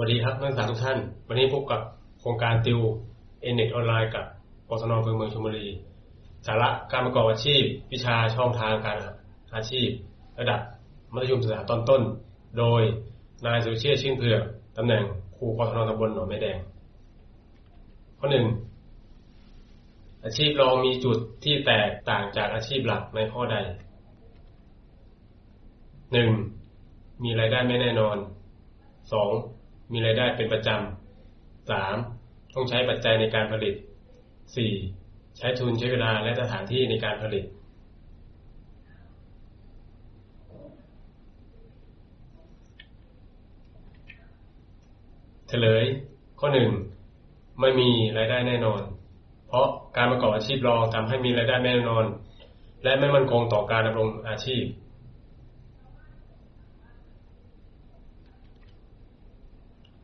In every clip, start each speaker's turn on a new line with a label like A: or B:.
A: วัสดีครับนักศึกษาทุกท่าน วันนี้พบกับโครงการติวเอ็นเน็ตออนไลน์กับกศนอำเภอเมืองชลบุรี สาระการประกอบอาชีพ วิชาช่องทางการอาชีพ ระดับมัธยมศึกษาตอนต้น โดยนายสุเชษชื่นเผือกตำแหน่งครูกศนตำบลหนองแม่แดง ข้อหนึ่งอาชีพรองมีจุดที่แตกต่างจากอาชีพหลักในข้อใดหนึ่งมีรายได้ไม่แน่นอนสอง มีรายได้เป็นประจำสามต้องใช้ปัจจัยในการผลิตสี่ใช้ทุนใช้เวลาและสถานที่ในการผลิต เฉลย ข้อหนึ่งไม่มีรายได้แน่นอน เพราะการประกอบอาชีพรองทำให้มีรายได้ไม่แน่นอน และไม่มั่นคงต่อการดำรงอาชีพ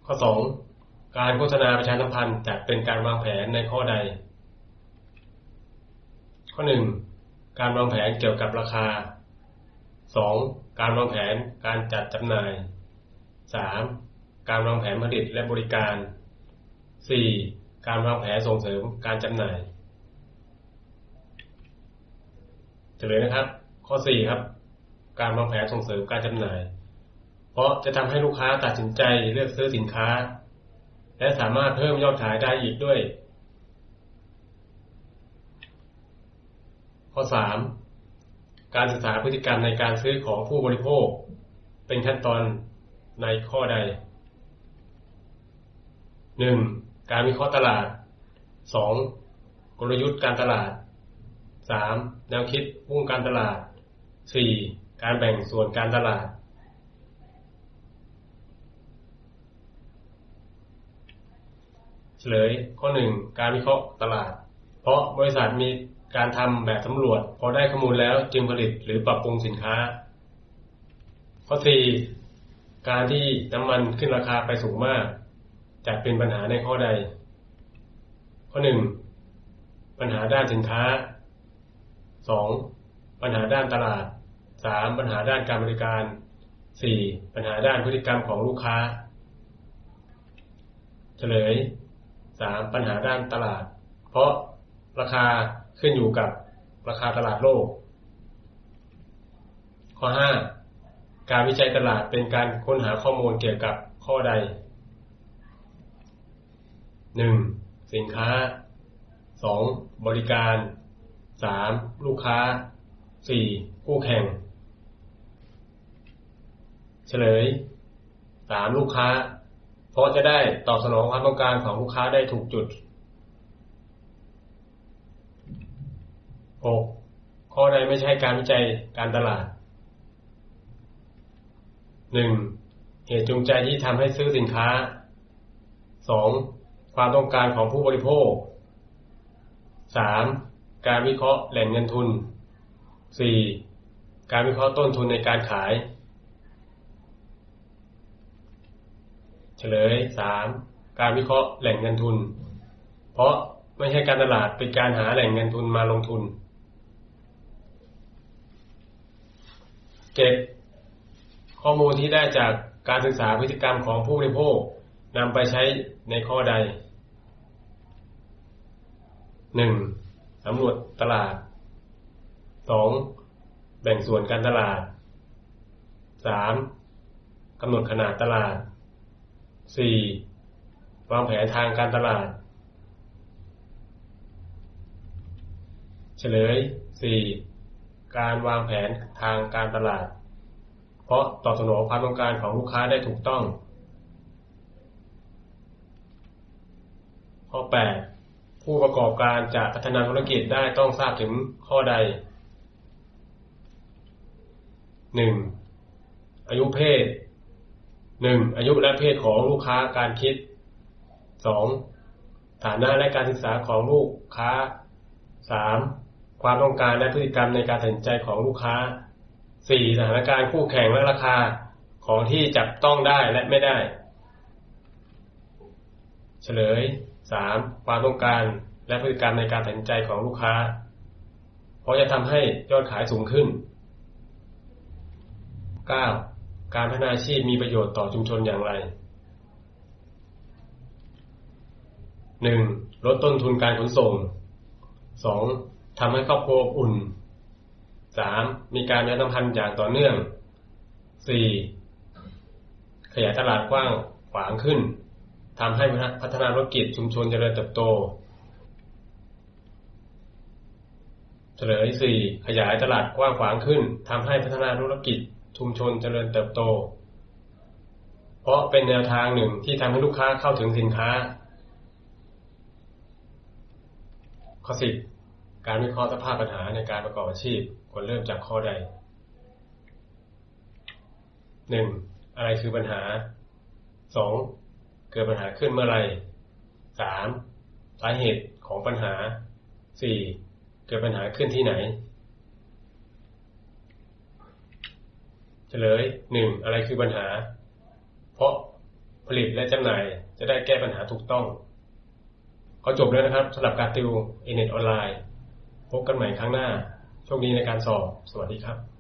A: ข้อ 2. การโฆษณาประชาสัมพันธ์จะเป็นการวางแผนในข้อใด ข้อ 1. การวางแผนเกี่ยวกับราคา 2. การวางแผนการจัดจำหน่าย 3. การวางแผนผลิตและบริการ 4. การวางแผนส่งเสริมการจำหน่ายเฉลยนะครับ ข้อ 4 ครับ การวางแผนส่งเสริมการจำหน่าย เพราะจะทำให้ลูกค้าตัดสินใจเลือกซื้อสินค้า และสามารถเพิ่มยอดขายได้อีกด้วย ข้อ 3. การศึกษาพฤติกรรมในการซื้อของผู้บริโภค เป็นขั้นตอนในข้อใด 1. การวิเคราะห์ตลาด 2. กลยุทธ์การตลาด 3. แนวคิดพุ่งการตลาด 4. การแบ่งส่วนการตลาด เฉลยข้อ 1. การวิเคราะห์ตลาด เพราะบริษัทมีการทำแบบสำรวจ พอได้ข้อมูลแล้วจึงผลิตหรือปรับปรุงสินค้า ข้อ 4. การที่น้ำมันขึ้นราคาไปสูงมาก จะเป็นปัญหาในข้อใด ข้อ 1. ปัญหาด้านสินค้า 2. ปัญหาด้านตลาด 3. ปัญหาด้านการบริการ 4. ปัญหาด้านพฤติกรรมของลูกค้า เฉลย 3. ปัญหาด้านตลาด เพราะราคาขึ้นอยู่กับราคาตลาดโลก ข้อ 5. การวิจัยตลาดเป็นการค้นหาข้อมูลเกี่ยวกับข้อใด 1. สินค้า 2. บริการ 3. ลูกค้า 4. คู่แข่ง เฉลย 3. ลูกค้า เพราะจะได้ตอบสนองความต้องการของลูกค้าได้ถูกจุด 6. ข้อใดไม่ใช่การวิจัยการตลาด 1. เหตุจูงใจที่ทำให้ซื้อสินค้า 2. ความต้องการของผู้บริโภค 3. การวิเคราะห์แหล่งเงินทุน 4. การวิเคราะห์ต้นทุนในการขาย เฉลย 3. การวิเคราะห์แหล่งเงินทุน เพราะไม่ใช่การตลาดเป็นการหาแหล่งเงินทุนมาลงทุนเจ็ดข้อมูลที่ได้จากการศึกษาพฤติกรรมของผู้บริโภคนำไปใช้ในข้อใดหนึ่งสำรวจตลาดสองแบ่งส่วนการตลาดสามกำหนดขนาดตลาด สี่วางแผนทางการตลาด เฉลยสี่การวางแผนทางการตลาด เพราะตอบสนองความต้องการของลูกค้าได้ถูกต้อง ข้อ 8 ผู้ประกอบการจะพัฒนาธุรกิจได้ต้องทราบถึงข้อใด 1. อายุเพศ 1. อายุและเพศของลูกค้าการคิด 2. ฐานะและการศึกษาของลูกค้า 3. ความต้องการและพฤติกรรมในการตัดสินใจของลูกค้า 4. สถานการณ์คู่แข่งและราคาของที่จับต้องได้และไม่ได้ เฉลย 3. ความต้องการและพฤติกรรมในการตัดสินใจของลูกค้า เพราะจะทำให้ยอดขายสูงขึ้น 9. กา การพัฒนาอาชีพมีประโยชน์ต่อชุมชนอย่างไรหนึ่งลดต้นทุนการขนส่งสองทำให้ครอบครัวอุ่นสามมีการประชาสัมพันธ์อย่างต่อเนื่องสี่ขยายตลาดกว้างขวางขึ้นทำให้พัฒนาธุรกิจชุมชนเจริญเติบโตเฉลยสี่ขยายตลาดกว้างขวางขึ้นทำให้พัฒนาธุรกิจ ชุมชนเจริญเติบโต เพราะเป็นแนวทางหนึ่งที่ทำให้ลูกค้าเข้าถึงสินค้า ข้อสิบการวิเคราะห์สภาพปัญหาในการประกอบอาชีพควรเริ่มจากข้อใดหนึ่งอะไรคือปัญหาสองเกิดปัญหาขึ้นเมื่อไรสามสาเหตุของปัญหาสี่เกิดปัญหาขึ้นที่ไหน เฉลยหนึ่งอะไรคือปัญหา เพราะผลิตและจำหน่ายจะได้แก้ปัญหาถูกต้อง ก็จบแล้วนะครับสำหรับการติวเอเน็ตออนไลน์ พบกันใหม่ครั้งหน้า โชคดีในการสอบ สวัสดีครับ